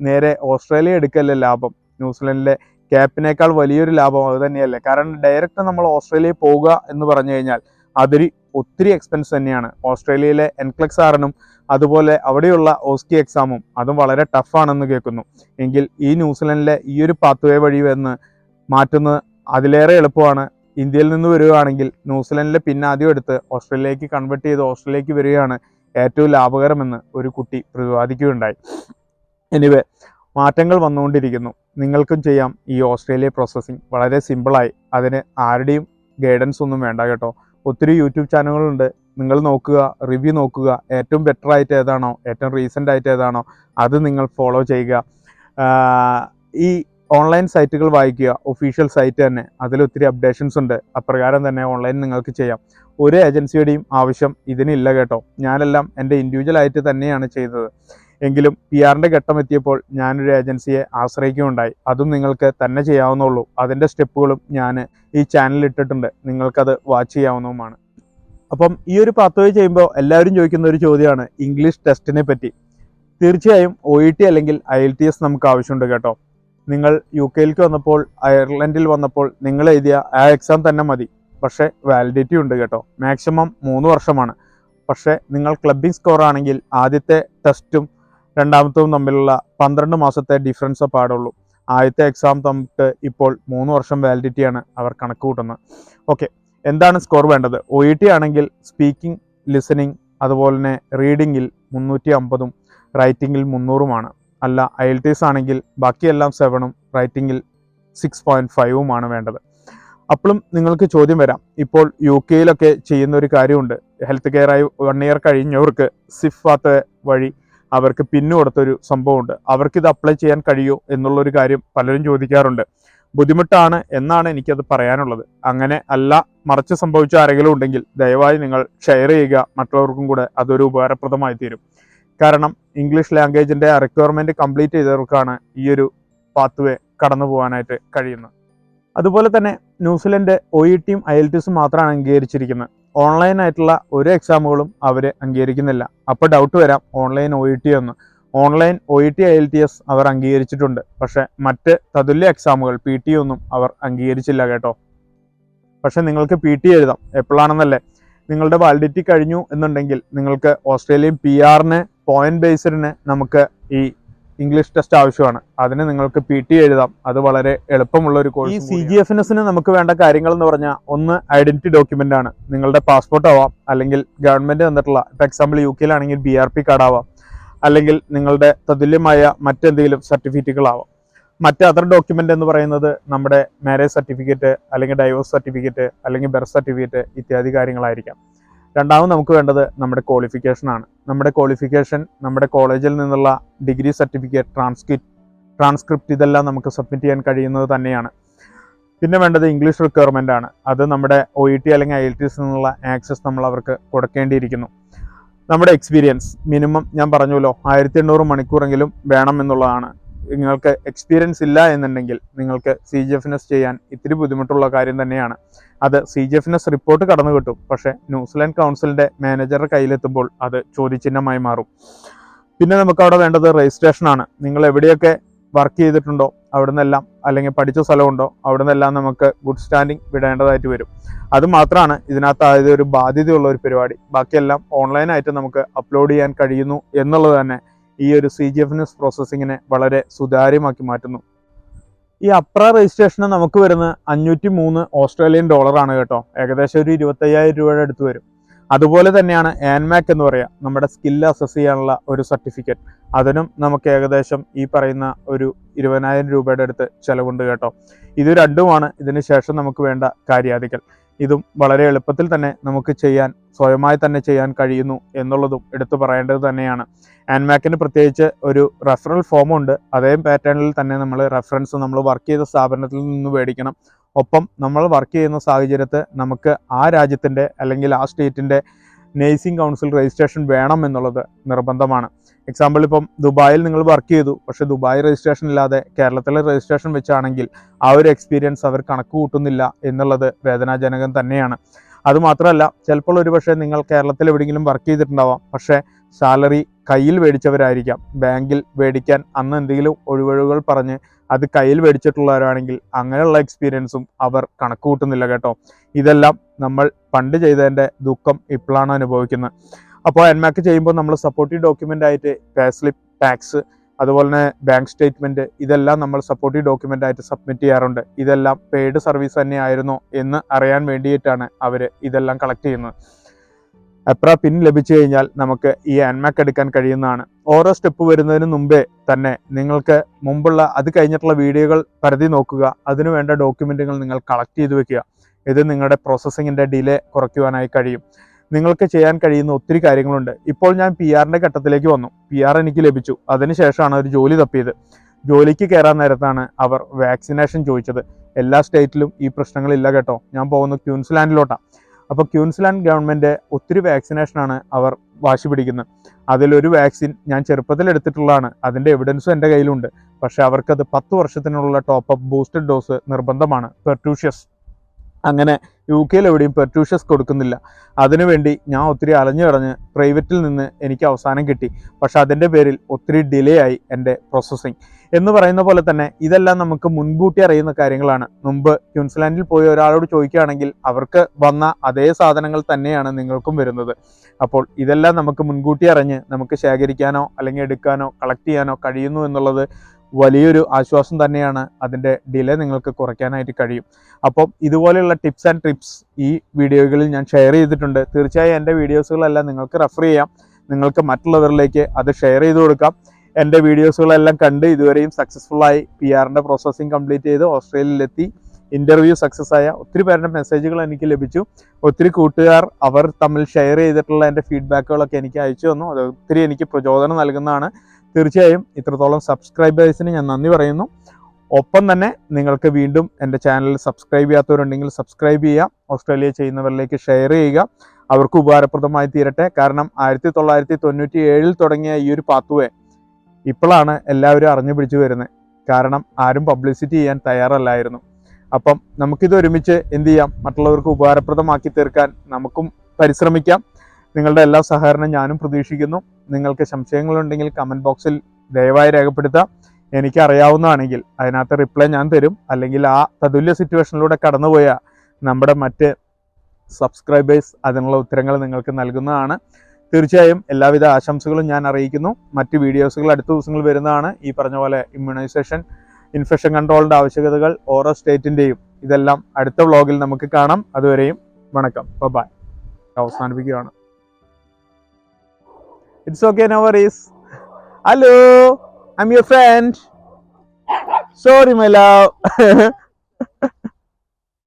നേരെ ഓസ്ട്രേലിയ എടുക്കല്ലേ ലാഭം? ന്യൂസിലൻഡിലെ ക്യാപ്പിനേക്കാൾ വലിയൊരു ലാഭം അത് തന്നെയല്ലേ? കാരണം ഡയറക്റ്റ് നമ്മൾ ഓസ്ട്രേലിയയിൽ പോവുക എന്ന് പറഞ്ഞു കഴിഞ്ഞാൽ അതൊരു ഒത്തിരി എക്സ്പെൻസ് തന്നെയാണ്. ഓസ്ട്രേലിയയിലെ എൻക്ലക്സ് ആറിനും അതുപോലെ അവിടെയുള്ള ഓസ്കി എക്സാമും അതും വളരെ ടഫാണെന്ന് കേൾക്കുന്നു. എങ്കിൽ ഈ ന്യൂസിലൻഡിലെ ഈ ഒരു പാത്വേ വഴി വന്ന് മാറ്റുന്നത് അതിലേറെ എളുപ്പമാണ് ഇന്ത്യയിൽ നിന്ന് വരികയാണെങ്കിൽ ന്യൂസിലൻഡിലെ പിന്നെ ആദ്യം എടുത്ത് ഓസ്ട്രേലിയയിലേക്ക് കൺവെർട്ട് ചെയ്ത് ഓസ്ട്രേലിയയിലേക്ക് വരികയാണ് ഏറ്റവും ലാഭകരമെന്ന് ഒരു കുട്ടി പ്രതിപാദിക്കുകയുണ്ടായി. എനിവേ മാറ്റങ്ങൾ വന്നുകൊണ്ടിരിക്കുന്നു. നിങ്ങൾക്കും ചെയ്യാം ഈ ഓസ്ട്രേലിയ പ്രോസസ്സിങ് വളരെ സിമ്പിളായി അതിന് ആരുടെയും ഗൈഡൻസ് ഒന്നും വേണ്ട കേട്ടോ. ഒത്തിരി യൂട്യൂബ് ചാനലുകളുണ്ട്. നിങ്ങൾ നോക്കുക റിവ്യൂ നോക്കുക ഏറ്റവും ബെറ്റർ ആയിട്ട് ഏതാണോ ഏറ്റവും റീസെന്റ് ആയിട്ട് ഏതാണോ അത് നിങ്ങൾ ഫോളോ ചെയ്യുക. ഈ ഓൺലൈൻ സൈറ്റുകൾ വായിക്കുക ഒഫീഷ്യൽ സൈറ്റ് തന്നെ. അതിൽ ഒത്തിരി അപ്ഡേഷൻസ് ഉണ്ട്. അപ്രകാരം തന്നെ ഓൺലൈൻ നിങ്ങൾക്ക് ചെയ്യാം. ഒരു ഏജൻസിയുടെയും ആവശ്യം ഇതിനില്ല കേട്ടോ. ഞാനെല്ലാം എന്റെ ഇൻഡിവിജ്വൽ ആയിട്ട് തന്നെയാണ് ചെയ്തത്. എങ്കിലും പി ആറിന്റെ ഘട്ടം എത്തിയപ്പോൾ ഞാനൊരു ഏജൻസിയെ ആശ്രയിക്കുകയുണ്ടായി. അതും നിങ്ങൾക്ക് തന്നെ ചെയ്യാവുന്നുള്ളൂ അതിന്റെ സ്റ്റെപ്പുകളും ഞാൻ ഈ ചാനലിൽ ഇട്ടിട്ടുണ്ട്. നിങ്ങൾക്കത് വാച്ച് ചെയ്യാവുന്നതുമാണ്. അപ്പം ഈ ഒരു പാത്വേ ചെയ്യുമ്പോൾ എല്ലാവരും ചോദിക്കുന്ന ഒരു ചോദ്യമാണ് ഇംഗ്ലീഷ് ടെസ്റ്റിനെ പറ്റി. തീർച്ചയായും ഒ ഇ ടി അല്ലെങ്കിൽ ഐ എൽ ടി എസ് നമുക്ക് ആവശ്യമുണ്ട് കേട്ടോ. നിങ്ങൾ യു കെയിലേക്ക് വന്നപ്പോൾ അയർലൻഡിൽ വന്നപ്പോൾ നിങ്ങൾ എഴുതിയ ആ എക്സാം തന്നെ മതി. പക്ഷേ വാലിഡിറ്റി ഉണ്ട് കേട്ടോ. മാക്സിമം മൂന്ന് വർഷമാണ്. പക്ഷേ നിങ്ങൾ ക്ലബിംഗ് സ്കോർ ആണെങ്കിൽ ആദ്യത്തെ ടെസ്റ്റും രണ്ടാമത്തതും തമ്മിലുള്ള പന്ത്രണ്ട് മാസത്തെ ഡിഫറൻസ് പാടുള്ളൂ. ആദ്യത്തെ എക്സാം തമ്മിട്ട് ഇപ്പോൾ മൂന്ന് വർഷം വാലിഡിറ്റിയാണ് അവർ കണക്ക് കൂട്ടുന്നത്. ഓക്കെ എന്താണ് സ്കോർ വേണ്ടത്? ഒ ഇ ടി ആണെങ്കിൽ സ്പീക്കിംഗ് ലിസണിങ് അതുപോലെ തന്നെ റീഡിങ്ങിൽ മുന്നൂറ്റി അമ്പതും റൈറ്റിങ്ങിൽ മുന്നൂറുമാണ് അല്ല ഐ എൽ ടിസ് ആണെങ്കിൽ ബാക്കിയെല്ലാം സെവനും റൈറ്റിങ്ങിൽ സിക്സ് പോയിന്റ് ഫൈവുമാണ് വേണ്ടത്. അപ്പോഴും നിങ്ങൾക്ക് ചോദ്യം വരാം. ഇപ്പോൾ യു കെയിലൊക്കെ ചെയ്യുന്ന ഒരു കാര്യമുണ്ട്. ഹെൽത്ത് കെയർ ആയി വൺ ഇയർ കഴിഞ്ഞവർക്ക് സിഫാത്ത വഴി അവർക്ക് പിന്നു കൊടുത്തൊരു സംഭവമുണ്ട്. അവർക്കിത് അപ്ലൈ ചെയ്യാൻ കഴിയുമോ എന്നുള്ളൊരു കാര്യം പലരും ചോദിക്കാറുണ്ട്. ബുദ്ധിമുട്ടാണ് എന്നാണ് എനിക്കത് പറയാനുള്ളത്. അങ്ങനെ അല്ല മറിച്ച് സംഭവിച്ച ആരെങ്കിലും ഉണ്ടെങ്കിൽ ദയവായി നിങ്ങൾ ഷെയർ ചെയ്യുക. മറ്റുള്ളവർക്കും കൂടെ അതൊരു ഉപകാരപ്രദമായി തീരും. കാരണം ഇംഗ്ലീഷ് ലാംഗ്വേജിന്റെ റിക്വയർമെന്റ് കംപ്ലീറ്റ് ചെയ്തവർക്കാണ് ഈ ഒരു പാത്വേ കടന്നു പോകാനായിട്ട് കഴിയുന്നത്. അതുപോലെ തന്നെ ന്യൂസിലൻഡ് ഒ ഇ ടിയും ഐ എൽ ടിസും മാത്രമാണ് അംഗീകരിച്ചിരിക്കുന്നത്. ഓൺലൈനായിട്ടുള്ള ഒരു എക്സാമുകളും അവർ അംഗീകരിക്കുന്നില്ല. അപ്പോൾ ഡൗട്ട് വരാം ഓൺലൈൻ ഒ ഇ ടി എന്ന് online O E T I L T S അവർ അംഗീകരിച്ചിട്ടുണ്ട്. പക്ഷെ മറ്റ് തതുല്യ എക്സാമുകൾ പി ടി ഒന്നും അവർ അംഗീകരിച്ചില്ല കേട്ടോ. പക്ഷെ നിങ്ങൾക്ക് പി ടി എഴുതാം. എപ്പോഴാണെന്നല്ലേ? നിങ്ങളുടെ വാലിഡിറ്റി കഴിഞ്ഞു എന്നുണ്ടെങ്കിൽ നിങ്ങൾക്ക് ഓസ്ട്രേലിയൻ പി ആറിന് പോയിന്റ് ബേസിന് നമുക്ക് ഈ ഇംഗ്ലീഷ് ടെസ്റ്റ് ആവശ്യമാണ്. അതിന് നിങ്ങൾക്ക് പി ടി എഴുതാം. അത് വളരെ എളുപ്പമുള്ള ഒരു കോഴ്സ് ഈ സി ജി എഫ് എസിന് നമുക്ക് വേണ്ട കാര്യങ്ങൾ എന്ന് പറഞ്ഞാൽ ഒന്ന് ഐഡന്റിറ്റി ഡോക്യുമെന്റ് ആണ്. നിങ്ങളുടെ പാസ്പോർട്ട് ആവാം. അല്ലെങ്കിൽ ഗവൺമെന്റ് തന്നിട്ടുള്ള ഇപ്പൊ എക്സാമ്പിൾ യു കെയിലാണെങ്കിൽ ബി ആർ പി കാർഡ് ആവാം. അല്ലെങ്കിൽ നിങ്ങളുടെ തതുല്യമായ മറ്റെന്തെങ്കിലും സർട്ടിഫിക്കറ്റുകളാവാം. മറ്റ് അതർ ഡോക്യുമെന്റ് എന്ന് പറയുന്നത് നമ്മുടെ മാരേജ് സർട്ടിഫിക്കറ്റ് അല്ലെങ്കിൽ ഡൈവോഴ്സ് സർട്ടിഫിക്കറ്റ് അല്ലെങ്കിൽ ബർത്ത് സർട്ടിഫിക്കറ്റ് ഇത്യാദി കാര്യങ്ങളായിരിക്കാം. രണ്ടാമത് നമുക്ക് വേണ്ടത് നമ്മുടെ ക്വാളിഫിക്കേഷൻ ആണ്. നമ്മുടെ ക്വാളിഫിക്കേഷൻ നമ്മുടെ കോളേജിൽ നിന്നുള്ള ഡിഗ്രി സർട്ടിഫിക്കറ്റ് ട്രാൻസ്ക്രിപ്റ്റ് ട്രാൻസ്ക്രിപ്റ്റ് ഇതെല്ലാം നമുക്ക് സബ്മിറ്റ് ചെയ്യാൻ കഴിയുന്നത് തന്നെയാണ്. പിന്നെ വേണ്ടത് ഇംഗ്ലീഷ് റിക്വയർമെന്റ് ആണ്. അത് നമ്മുടെ ഒ ഇ ടി അല്ലെങ്കിൽ ഐ എൽ ടി എസ് നിന്നുള്ള ആക്സസ് നമ്മൾ അവർക്ക് കൊടുക്കേണ്ടിയിരിക്കുന്നു. നമ്മുടെ എക്സ്പീരിയൻസ് മിനിമം ഞാൻ പറഞ്ഞല്ലോ ആയിരത്തി എണ്ണൂറ് മണിക്കൂറെങ്കിലും വേണം എന്നുള്ളതാണ്. നിങ്ങൾക്ക് എക്സ്പീരിയൻസ് ഇല്ല എന്നുണ്ടെങ്കിൽ നിങ്ങൾക്ക് സി ജി എഫ് എസ് ചെയ്യാൻ ഇത്തിരി ബുദ്ധിമുട്ടുള്ള കാര്യം തന്നെയാണ്. അത് C G F S report കടന്നു കിട്ടും. പക്ഷേ ന്യൂസിലാൻഡ് കൗൺസിലിന്റെ മാനേജറുടെ കയ്യിലെത്തുമ്പോൾ അത് ചോദ്യചിഹ്നമായി മാറും. പിന്നെ നമുക്ക് അവിടെ വേണ്ടത് രജിസ്ട്രേഷൻ ആണ്. നിങ്ങൾ എവിടെയൊക്കെ വർക്ക് ചെയ്തിട്ടുണ്ടോ അവിടെ നിന്നെല്ലാം അല്ലെങ്കിൽ പഠിച്ച സ്ഥലമുണ്ടോ അവിടെ നിന്നെല്ലാം നമുക്ക് ഗുഡ് സ്റ്റാൻഡിങ് വിടേണ്ടതായിട്ട് വരും. അത് മാത്രമാണ് ഇതിനകത്ത് ആയത് ഒരു ബാധ്യതയുള്ള ഒരു പരിപാടി. ബാക്കിയെല്ലാം ഓൺലൈനായിട്ട് നമുക്ക് അപ്ലോഡ് ചെയ്യാൻ കഴിയുന്നു എന്നുള്ളത് തന്നെ ഈ ഒരു സി ജി എഫ് എസ് പ്രോസസ്സിങ്ങിനെ വളരെ സുതാര്യമാക്കി മാറ്റുന്നു. ഈ അപ്ര രജിസ്ട്രേഷന് നമുക്ക് വരുന്ന അഞ്ഞൂറ്റി മൂന്ന് ഓസ്ട്രേലിയൻ ഡോളറാണ് കേട്ടോ. ഏകദേശം ഒരു ഇരുപത്തയ്യായിരം രൂപയുടെ അടുത്ത് വരും. അതുപോലെ തന്നെയാണ് ആൻമാക് എന്ന് പറയുക നമ്മുടെ സ്കിൽ അസസ് ചെയ്യാനുള്ള ഒരു സർട്ടിഫിക്കറ്റ് അതിനും നമുക്ക് ഏകദേശം ഈ പറയുന്ന ഒരു ഇരുപതിനായിരം രൂപയുടെ അടുത്ത് ചിലവുണ്ട് കേട്ടോ. ഇത് രണ്ടുമാണ്. ഇതിന് ശേഷം നമുക്ക് വേണ്ട കാര്യാദികൾ. ഇതും വളരെ എളുപ്പത്തിൽ തന്നെ നമുക്ക് ചെയ്യാൻ സ്വയമായി തന്നെ ചെയ്യാൻ കഴിയുന്നു എന്നുള്ളതും എടുത്തു പറയേണ്ടത് തന്നെയാണ്. ആൻമാക്കിന് പ്രത്യേകിച്ച് ഒരു റെഫറൽ ഫോമുണ്ട് അതേ പാറ്റേണിൽ തന്നെ നമ്മൾ റെഫറൻസ് നമ്മൾ വർക്ക് ചെയ്ത സ്ഥാപനത്തിൽ നിന്ന് മേടിക്കണം. ഒപ്പം നമ്മൾ വർക്ക് ചെയ്യുന്ന സാഹചര്യത്തെ നമുക്ക് ആ രാജ്യത്തിന്റെ അല്ലെങ്കിൽ ആ സ്റ്റേറ്റിന്റെ നേഴ്സിംഗ് കൗൺസിൽ രജിസ്ട്രേഷൻ വേണം എന്നുള്ളത് നിർബന്ധമാണ്. എക്സാമ്പിൾ ഇപ്പം ദുബായിൽ നിങ്ങൾ വർക്ക് ചെയ്തു പക്ഷേ ദുബായ് രജിസ്ട്രേഷൻ ഇല്ലാതെ കേരളത്തിലെ രജിസ്ട്രേഷൻ വെച്ചാണെങ്കിൽ ആ ഒരു എക്സ്പീരിയൻസ് അവർ കണക്ക് കൂട്ടുന്നില്ല എന്നുള്ളത് വേദനാജനകം തന്നെയാണ്. അതുമാത്രമല്ല ചിലപ്പോൾ ഒരു പക്ഷേ നിങ്ങൾ കേരളത്തിൽ എവിടെയെങ്കിലും വർക്ക് ചെയ്തിട്ടുണ്ടാവാം പക്ഷേ സാലറി കയ്യിൽ മേടിച്ചവരായിരിക്കാം. ബാങ്കിൽ മേടിക്കാൻ അന്ന് എന്തെങ്കിലും ഒഴിവൊഴിവുകൾ പറഞ്ഞ് അത് കയ്യിൽ മേടിച്ചിട്ടുള്ളവരാണെങ്കിൽ അങ്ങനെയുള്ള എക്സ്പീരിയൻസും അവർ കണക്ക് കൂട്ടുന്നില്ല കേട്ടോ. ഇതെല്ലാം നമ്മൾ പണ്ട് ചെയ്തതിന്റെ ദുഃഖം ഇപ്പോഴാണ് അനുഭവിക്കുന്നത്. അപ്പോൾ എൻമാക്ക് ചെയ്യുമ്പോൾ നമ്മൾ സപ്പോർട്ടീവ് ഡോക്യുമെന്റ് ആയിട്ട് പേ സ്ലിപ്പ് ടാക്സ് അതുപോലെ തന്നെ ബാങ്ക് സ്റ്റേറ്റ്മെന്റ് ഇതെല്ലാം നമ്മൾ സപ്പോർട്ടീവ് ഡോക്യുമെന്റ് ആയിട്ട് സബ്മിറ്റ് ചെയ്യാറുണ്ട്. ഇതെല്ലാം പെയ്ഡ് സർവീസ് തന്നെയായിരുന്നോ എന്ന് അറിയാൻ വേണ്ടിയിട്ടാണ് അവർ ഇതെല്ലാം കളക്ട് ചെയ്യുന്നത്. എപ്ര പിൻ ലഭിച്ചു കഴിഞ്ഞാൽ നമുക്ക് ഈ അൻമാക്ക് എടുക്കാൻ കഴിയുന്നതാണ്. ഓരോ സ്റ്റെപ്പ് വരുന്നതിന് മുമ്പേ തന്നെ നിങ്ങൾക്ക് മുമ്പുള്ള അത് കഴിഞ്ഞിട്ടുള്ള വീഡിയോകൾ പരതി നോക്കുക. അതിനു വേണ്ട ഡോക്യുമെന്റുകൾ നിങ്ങൾ കളക്ട് ചെയ്ത് വെക്കുക. ഇത് നിങ്ങളുടെ പ്രോസസ്സിങ്ങിന്റെ ഡിലേ കുറയ്ക്കുവാനായി കഴിയും. നിങ്ങൾക്ക് ചെയ്യാൻ കഴിയുന്ന ഒത്തിരി കാര്യങ്ങളുണ്ട്. ഇപ്പോൾ ഞാൻ പി ആറിന്റെ ഘട്ടത്തിലേക്ക് വന്നു. പി ആർ എനിക്ക് ലഭിച്ചു. അതിനുശേഷമാണ് ഒരു ജോലി തപ്പിയത്. ജോലിക്ക് കയറാൻ നേരത്താണ് അവർ വാക്സിനേഷൻ ചോദിച്ചത്. എല്ലാ സ്റ്റേറ്റിലും ഈ പ്രശ്നങ്ങളില്ല കേട്ടോ. ഞാൻ പോകുന്നു ക്യൂൻസ്ലാൻഡിലോട്ടാണ് അപ്പോൾ ക്യൂൻസ്ലാൻഡ് ഗവൺമെന്റ് ഒത്തിരി വാക്സിനേഷനാണ് അവർ വാശി പിടിക്കുന്നത്. അതിലൊരു വാക്സിൻ ഞാൻ ചെറുപ്പത്തിൽ എടുത്തിട്ടുള്ളതാണ്. അതിന്റെ എവിഡൻസും എന്റെ കയ്യിലുണ്ട്. പക്ഷേ അവർക്കത് പത്ത് വർഷത്തിനുള്ള ടോപ്പ് അപ്പ് ബൂസ്റ്റഡ് ഡോസ് നിർബന്ധമാണ്. പെർട്ടൂഷ്യസ് അങ്ങനെ യു കെയിൽ എവിടെയും പെർട്യൂഷസ് കൊടുക്കുന്നില്ല. അതിനുവേണ്ടി ഞാൻ ഒത്തിരി അലഞ്ഞു കടഞ്ഞ് പ്രൈവറ്റിൽ നിന്ന് എനിക്ക് അവസാനം കിട്ടി. പക്ഷെ അതിന്റെ പേരിൽ ഒത്തിരി ഡിലേ ആയി എന്റെ പ്രോസസ്സിങ് എന്ന് പറയുന്ന പോലെ തന്നെ ഇതെല്ലാം നമുക്ക് മുൻകൂട്ടി അറിയുന്ന കാര്യങ്ങളാണ്. മുമ്പ് ക്യൂൻസ്ലാൻഡിൽ പോയി ഒരാളോട് ചോദിക്കുകയാണെങ്കിൽ അവർക്ക് വന്ന അതേ സാധനങ്ങൾ തന്നെയാണ് നിങ്ങൾക്കും വരുന്നത്. അപ്പോൾ ഇതെല്ലാം നമുക്ക് മുൻകൂട്ടി അറിഞ്ഞ് നമുക്ക് ശേഖരിക്കാനോ അല്ലെങ്കിൽ എടുക്കാനോ കളക്ട് ചെയ്യാനോ കഴിയുന്നു എന്നുള്ളത് വലിയൊരു ആശ്വാസം തന്നെയാണ് അതിന്റെ ഡിലേ നിങ്ങൾക്ക് കുറയ്ക്കാനായിട്ട് കഴിയും. അപ്പം ഇതുപോലെയുള്ള ടിപ്സ് ആൻഡ് ട്രിപ്സ് ഈ വീഡിയോകളിൽ ഞാൻ ഷെയർ ചെയ്തിട്ടുണ്ട്. തീർച്ചയായും എന്റെ വീഡിയോസുകളെല്ലാം നിങ്ങൾക്ക് റെഫർ ചെയ്യാം. നിങ്ങൾക്ക് മറ്റുള്ളവരിലേക്ക് അത് ഷെയർ ചെയ്ത് കൊടുക്കാം. എന്റെ വീഡിയോസുകളെല്ലാം കണ്ട് ഇതുവരെയും സക്സസ്ഫുള്ളായി പി ആറിന്റെ പ്രോസസ്സിങ് കംപ്ലീറ്റ് ചെയ്ത് ഓസ്ട്രേലിയയിലെത്തി. ഇന്റർവ്യൂ സക്സസ് ആയ ഒത്തിരി പേരുടെ മെസ്സേജുകൾ എനിക്ക് ലഭിച്ചു. ഒത്തിരി കൂട്ടുകാർ അവർ തമ്മിൽ ഷെയർ ചെയ്തിട്ടുള്ള എന്റെ ഫീഡ്ബാക്കുകളൊക്കെ എനിക്ക് അയച്ചു തന്നു. അത് ഒത്തിരി എനിക്ക് പ്രചോദനം നൽകുന്നതാണ്. തീർച്ചയായും ഇത്രത്തോളം സബ്സ്ക്രൈബേഴ്സിന് ഞാൻ നന്ദി പറയുന്നു. ഒപ്പം തന്നെ നിങ്ങൾക്ക് വീണ്ടും എന്റെ ചാനൽ സബ്സ്ക്രൈബ് ചെയ്യാത്തവരുണ്ടെങ്കിൽ സബ്സ്ക്രൈബ് ചെയ്യുക ഓസ്ട്രേലിയ ചെയ്യുന്നവരിലേക്ക് ഷെയർ ചെയ്യുക. അവർക്ക് ഉപകാരപ്രദമായി തീരട്ടെ. കാരണം ആയിരത്തി തൊള്ളായിരത്തി തൊണ്ണൂറ്റി ഏഴിൽ തുടങ്ങിയ ഈ ഒരു പാത്തുവേ ഇപ്പോഴാണ് എല്ലാവരും അറിഞ്ഞു പിടിച്ചു വരുന്നത്. കാരണം ആരും പബ്ലിസിറ്റി ചെയ്യാൻ തയ്യാറല്ലായിരുന്നു. അപ്പം നമുക്കിത് ഒരുമിച്ച് എന്ത് ചെയ്യാം? മറ്റുള്ളവർക്ക് ഉപകാരപ്രദമാക്കി തീർക്കാൻ നമുക്കും പരിശ്രമിക്കാം. നിങ്ങളുടെ എല്ലാ സഹകരണം ഞാനും പ്രതീക്ഷിക്കുന്നു. നിങ്ങൾക്ക് സംശയങ്ങളുണ്ടെങ്കിൽ കമന്റ് ബോക്സിൽ ദയവായി രേഖപ്പെടുത്താം എനിക്ക് അറിയാവുന്നതാണെങ്കിൽ അതിനകത്ത് റിപ്ലൈ ഞാൻ തരും. അല്ലെങ്കിൽ ആ തതുല്യ സിറ്റുവേഷനിലൂടെ കടന്നുപോയ നമ്മുടെ മറ്റ് സബ്സ്ക്രൈബേഴ്സ് അതിനുള്ള ഉത്തരങ്ങൾ നിങ്ങൾക്ക് നൽകുന്നതാണ്. തീർച്ചയായും എല്ലാവിധ ആശംസകളും ഞാൻ അറിയിക്കുന്നു. മറ്റ് വീഡിയോസുകൾ അടുത്ത ദിവസങ്ങൾ വരുന്നതാണ്. ഈ പറഞ്ഞ പോലെ ഇമ്മ്യൂണൈസേഷൻ ഇൻഫെക്ഷൻ കൺട്രോളിന്റെ ആവശ്യകതകൾ ഓരോ സ്റ്റേറ്റിന്റെയും ഇതെല്ലാം അടുത്ത വ്ളോഗിൽ നമുക്ക് കാണാം. അതുവരെയും വണക്കം. ബൈ അവസാനിപ്പിക്കുകയാണ്. It's okay, no worries. Hello, I'm your friend. Sorry, my love.